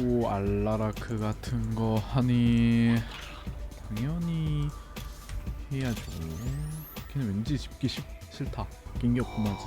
또 알라라크 같은 거 하니 당연히 해야죠. 걔는 왠지 집기 싫, 싫다. 바뀐 게 없구나지.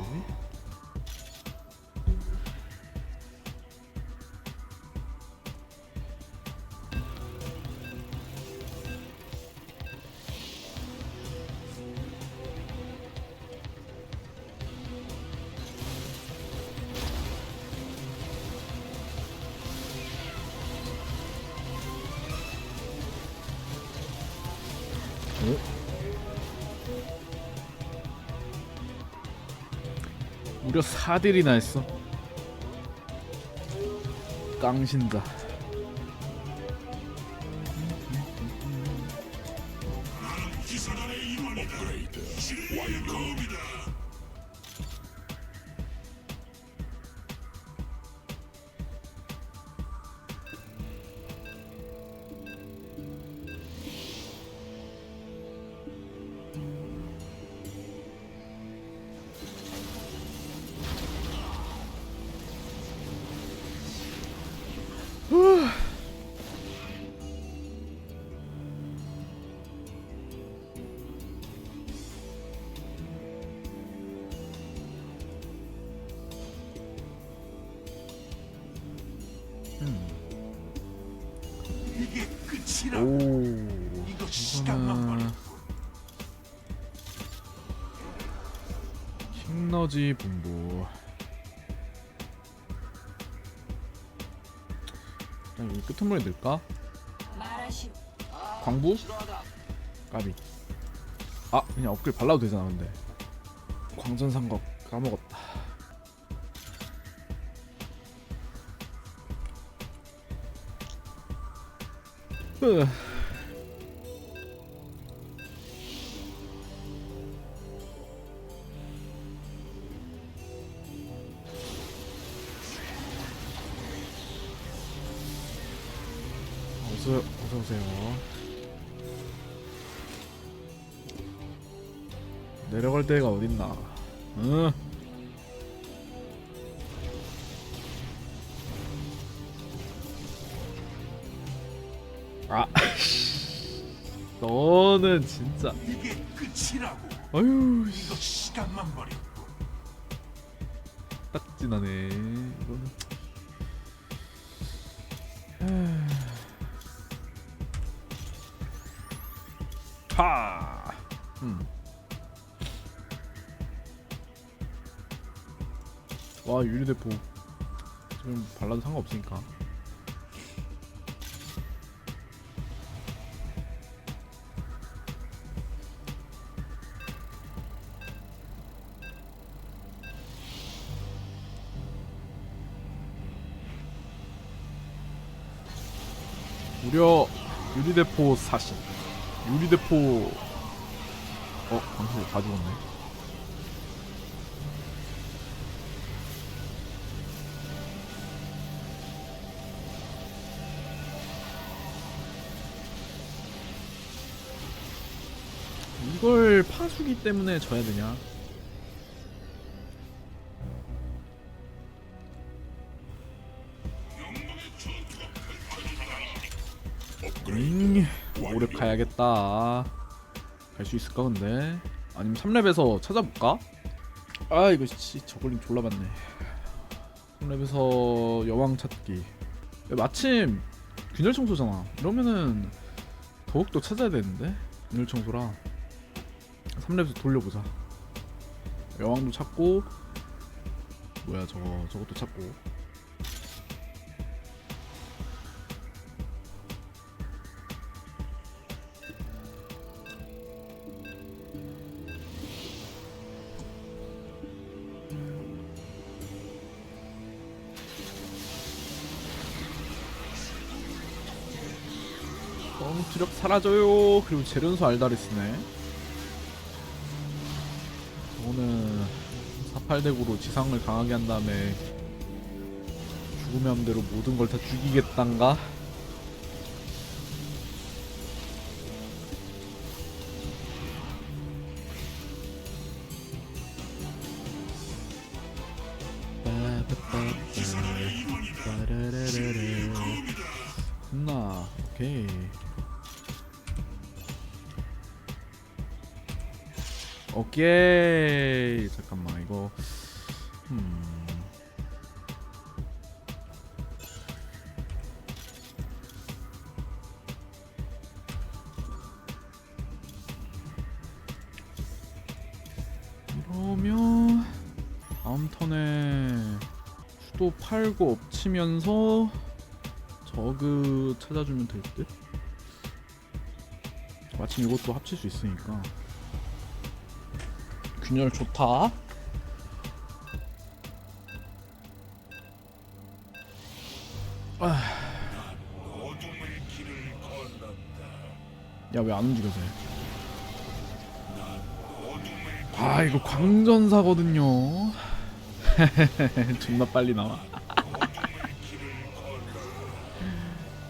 어? 무려 4딜이나 했어. 깡신다. 오. 이거 시간만 이거는 킹너지 분부. 일단 여기 끄트머리 넣을까? 광부? 까비. 아 그냥 업글 발라도 되잖아 근데. 광전산 거 까먹었다. 어서 어서 오세요. 내려갈 데가 어딨나? 응. 너는 진짜. 이게 끝이라고. 어휴, 이거 시간만 버렸고. 딱 지나네. 이거는. 하. 음. 와 유리대포 지금 발라도 상관없으니까. 무려 유리대포 사신. 유리대포. 어 방금 다 죽었네. 이걸 파수기 때문에 져야 되냐 가야겠다. 갈 수 있을까 근데? 아니면 3렙에서 찾아볼까? 아 이거 씨 저걸림 졸라 많네. 3렙에서 여왕 찾기. 야, 마침 균열 청소잖아. 이러면은 더욱더 찾아야 되는데 균열 청소라. 3렙에서 돌려보자. 여왕도 찾고 뭐야 저거 저것도 찾고. 너무 주력 사라져요. 그리고 재련소 알다리스네. 저거는 48대구로 지상을 강하게 한 다음에 죽음의 함대로 모든 걸 다 죽이겠단가? 오케이. 잠깐만 이거. 음. 이러면 다음 턴에 수도 팔고 엎치면서 저그 찾아주면 될 듯? 마침 이것도 합칠 수 있으니까 균열 좋다. 야 왜 안 움직여져 얘? 아 이거 광전사거든요. 존나 빨리 나와.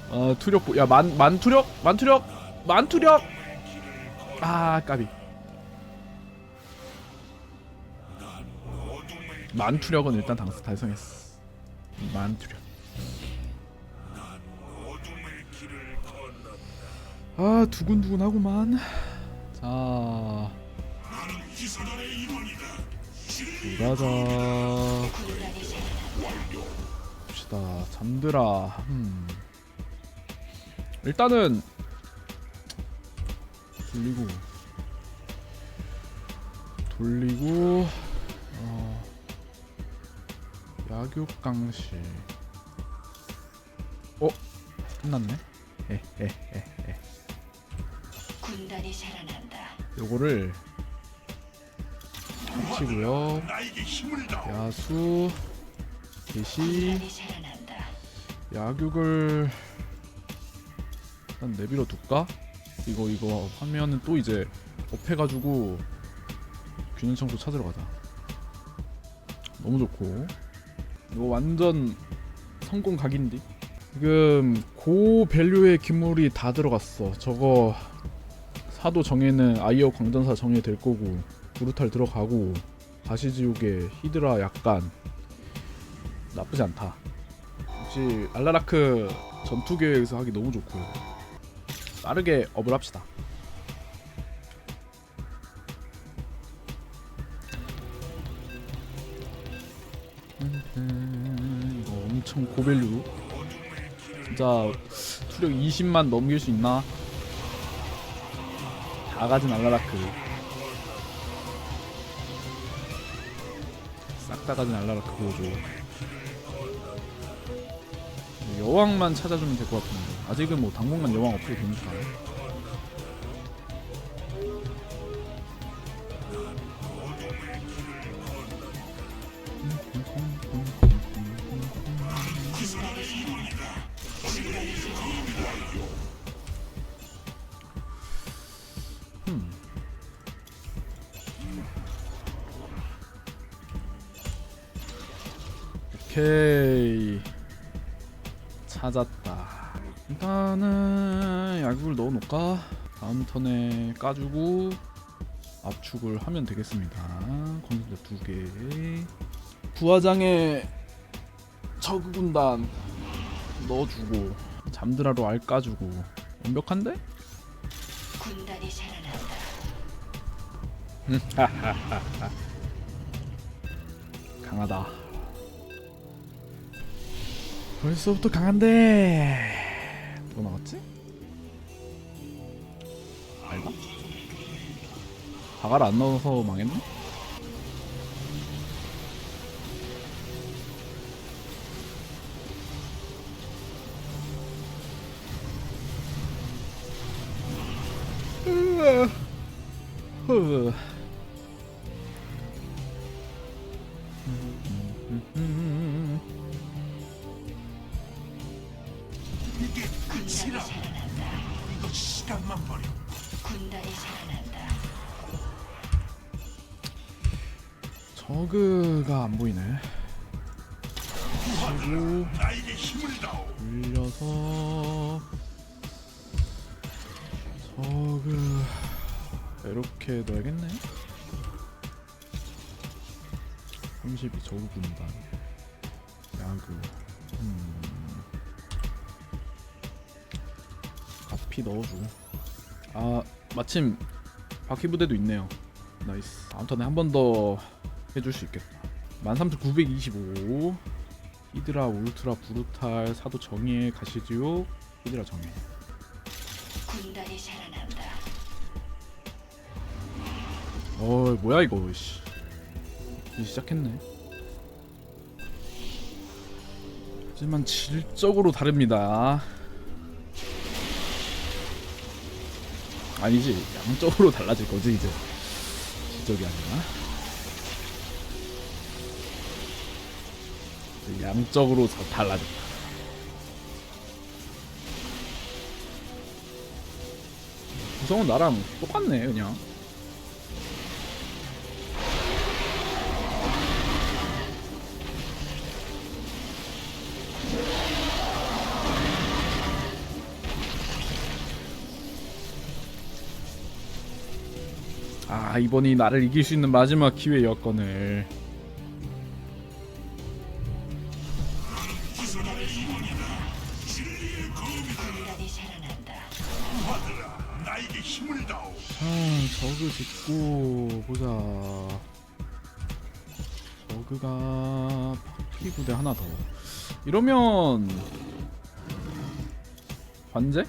어 투력 야 만 만투력? 만투력? 만투력? 아 까비 만투력은 일단 당스 달성했어. 만투력. 아 두근두근하구만. 자. 일하자. 봅시다. 잠들아. 음. 일단은 돌리고. 돌리고. 어, 약육강실 어? 끝났네 에에에에 군단이 살아난다. 요거를 치고요 나에게 힘을 다오. 야수 개시 군단이 살아난다. 약육을 일단 내비로 둘까? 이거 이거 하면은 또 이제 업해가지고 균형 청소 찾으러 가자 너무 좋고 이거 완전 성공 각인데? 지금 고 밸류의 기물이 다 들어갔어. 저거 사도 정예는 아이어 광전사 정예 될 거고 브루탈 들어가고 가시지옥에 히드라 약간. 나쁘지 않다. 역시 알라라크 전투 계획에서 하기 너무 좋고 빠르게 업을 합시다. 고밸류. 진짜 투력 20만 넘길 수 있나? 다 가진 알라라크. 싹 다 가진 알라라크 보여줘. 여왕만 찾아주면 될 것 같은데 아직은 뭐 당분간 여왕 없어도 되니까 일단은 약국을 넣어놓을까? 다음 턴에 까주고 압축을 하면 되겠습니다. 건설자 두 개. 부화장에 저그 군단 넣어주고 잠드라로 알 까주고 완벽한데? 군단이 살아난다. 강하다. 벌써부터 강한데 뭐 나왔지? 알바? 바가를 안 넣어서 망했네? 저그가 안 보이네. 그리고. 올려서 저그 이렇게 넣어야겠네. 32 저그 군단 야구 음. 피 넣어주고 아 마침 바퀴 부대도 있네요 나이스 턴에 한번더 해줄 수 있겠다. 13925 히드라 울트라 브루탈 사도 정예 가시지옥 히드라 정예 군단이 살아난다. 어 뭐야 이거 씨. 이제 시작했네. 하지만 질적으로 다릅니다. 아니지 양적으로 달라질 거지 이제. 질적이 아니라 양적으로 더 달라졌다. 구성은 나랑 똑같네 그냥. 아 이번이 나를 이길 수 있는 마지막 기회였건을 짓고 보자. 저그가 파티 부대 하나 더. 이러면 관제?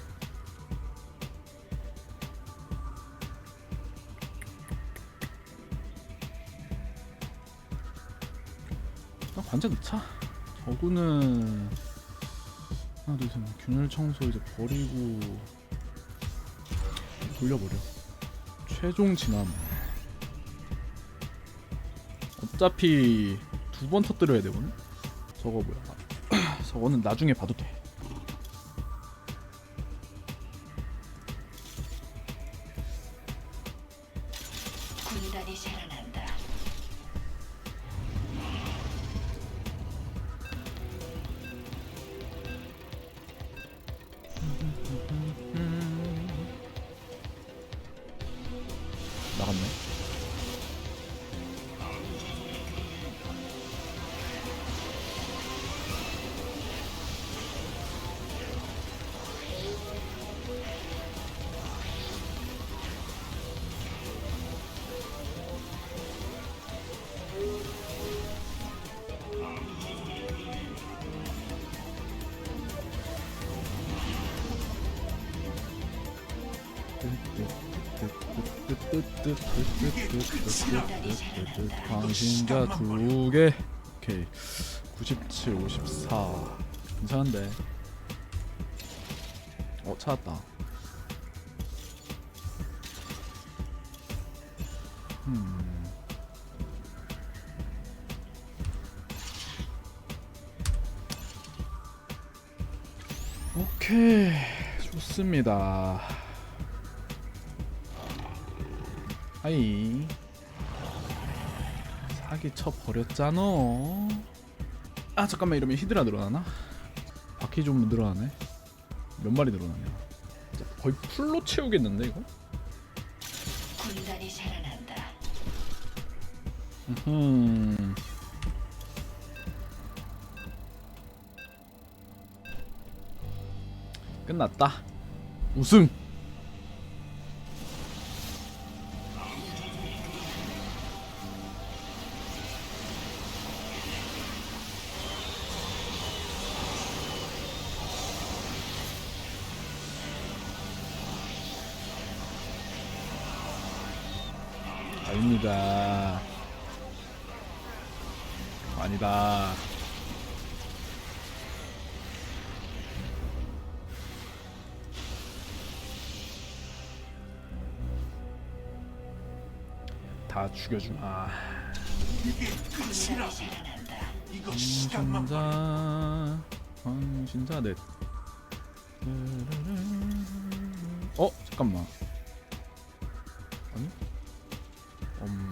아, 관제 넣자. 저구는 하나 둘셋 균열 청소 이제 버리고 돌려버려 최종 진압 어차피 두 번 터뜨려야 되거든? 저거 뭐야? 저거는 나중에 봐도 돼 광신자 두개. 오케이. 97 54 괜찮은데. 어 찾았다. 음. 오케이. 좋습니다 하이 사기 쳐 버렸잖아. 아 잠깐만 이러면 히드라 늘어나나? 바퀴 좀 늘어나네. 몇 마리 늘어나냐? 진짜 거의 풀로 채우겠는데 이거? 군단이 살아난다. 음. 끝났다. 우승. 다 죽여주마. 이게 끝이라. 이거 시간만 버려. 황신자, 황신자 넷. 어 잠깐만. 아니? 음.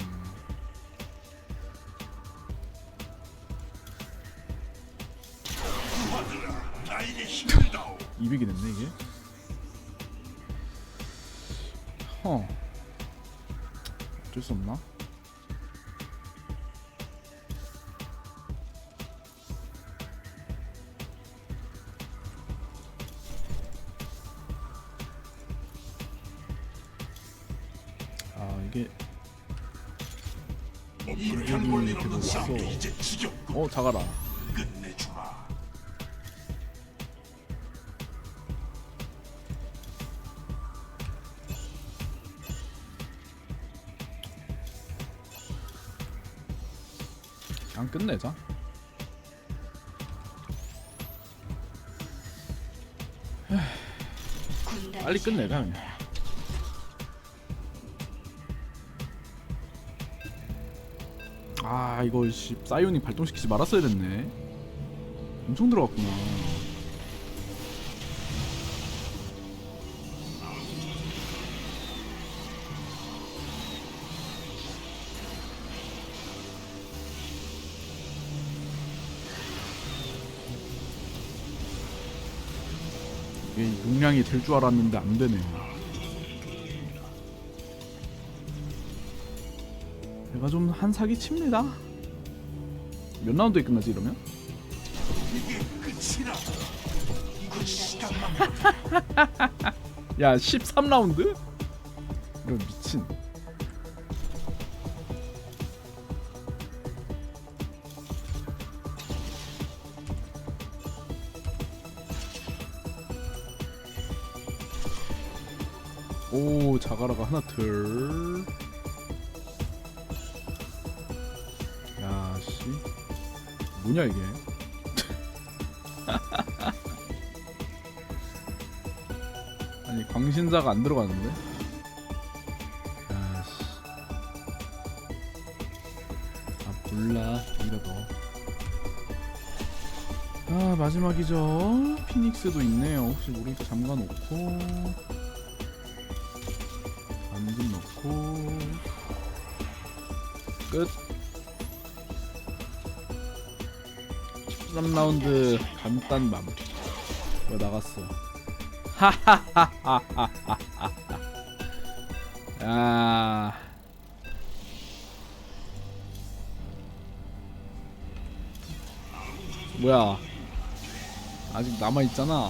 부하들아 나에게 힘을 다오. 200이 됐네 이게. 허. 어쩔 수 없나? 아 이게 이렇게 못써 어 자가라 그냥 끝내자. 빨리 끝내자, 그냥. 아 이거 씨 사이오닉 발동시키지 말았어야 됐네. 엄청 들어갔구나 이게 용량이 될 줄 알았는데 안 되네 제가 좀 한 사기 칩니다 몇 라운드에 끝나지 이러면? 이게 끝이라. 야 13라운드? 이런 미친 오 자가라가 하나 둘. 야씨. 뭐냐 이게? 아니 광신자가 안 들어가는데? 아씨. 아 몰라. 넣어 아 마지막이죠. 피닉스도 있네요. 혹시 모르니까 잠가 놓고 끝 13라운드 간단 마무리 왜 나갔어 야. 뭐야? 아직 남아 있잖아.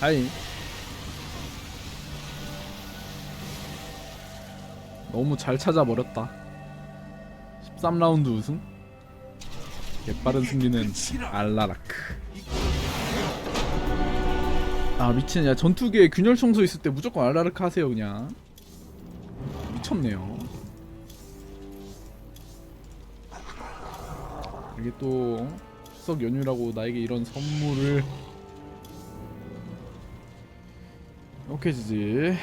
하이. 너무 잘 찾아버렸다. 13라운드 우승? 개빠른 승리는 알라라크. 아 미친 야 전투기에 균열 청소 있을 때 무조건 알라라크 하세요 그냥. 미쳤네요. 이게 또 추석 연휴라고 나에게 이런 선물을 오케이 지지